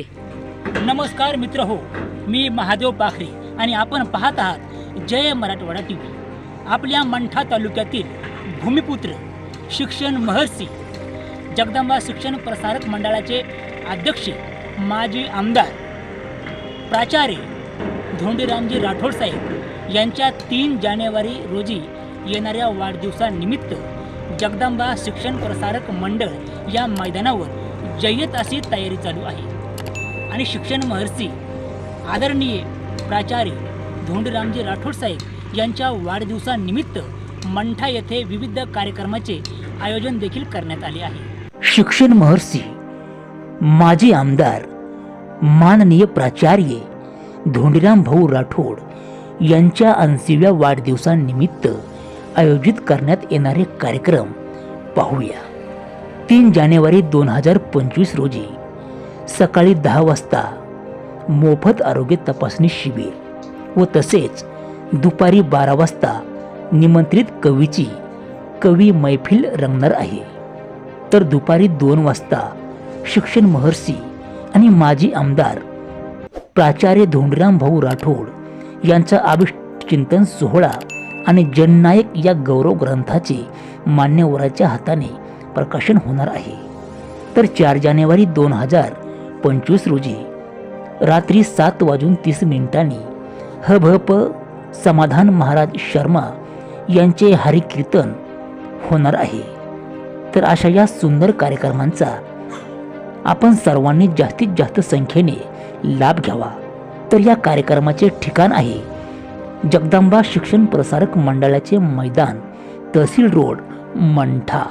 नमस्कार मित्र हो मी महादेव पाखरे आणि आपण पाहत आहात जय मराठवाडा टी व्ही आपल्या मंठा तालुक्यातील भूमिपुत्र शिक्षण महर्षी जगदंबा शिक्षण प्रसारक मंडळाचे अध्यक्ष माजी आमदार प्राचार्य धोंडीरामजी राठोड साहेब यांच्या तीन जानेवारी रोजी येणाऱ्या वाढदिवसानिमित्त जगदंबा शिक्षण प्रसारक मंडळ या मैदानावर जय्यत अशी तयारी चालू आहे. आणि शिक्षण महर्षी आदरणीय प्राचार्य धोंडरामजी राठोड साहेब यांच्या वाढदिवसानिमित्त मंठा येथे विविध कार्यक्रमाचे आयोजन देखील करण्यात आले आहे. शिक्षण महर्षी माजी आमदार माननीय प्राचार्य धोंडीराम भाऊ राठोड यांच्या ऐंशीव्या वाढदिवसानिमित्त आयोजित करण्यात येणारे कार्यक्रम पाहूया. तीन जानेवारी दोन हजार पंचवीस रोजी सकाळी दहा वाजता मोफत आरोग्य तपासणी शिबिर व तसेच दुपारी बारा वाजता निमंत्रित कवीची कवी मैफिल रंगणार आहे. तर दुपारी दोन वाजता शिक्षण महर्षी आणि माजी आमदार प्राचार्य धोंडराम भाऊ राठोड यांचा अभिष्टचिंतन सोहळा आणि जननायक या गौरव ग्रंथाचे मान्यवराच्या हाताने प्रकाशन होणार आहे. तर चार जानेवारी दोन हजार पंचवीस रोजी रात्री सात वाजून तीस मिनिटांनी हभप समाधान महाराज शर्मा यांचे हरिकीर्तन होणार आहे. तर अशा या सुंदर कार्यक्रमांचा आपण सर्वांनी जास्तीत जास्त संख्येने लाभ घ्यावा. तर या कार्यक्रमाचे ठिकाण आहे जगदंबा शिक्षण प्रसारक मंडळाचे मैदान तहसील रोड मंठा.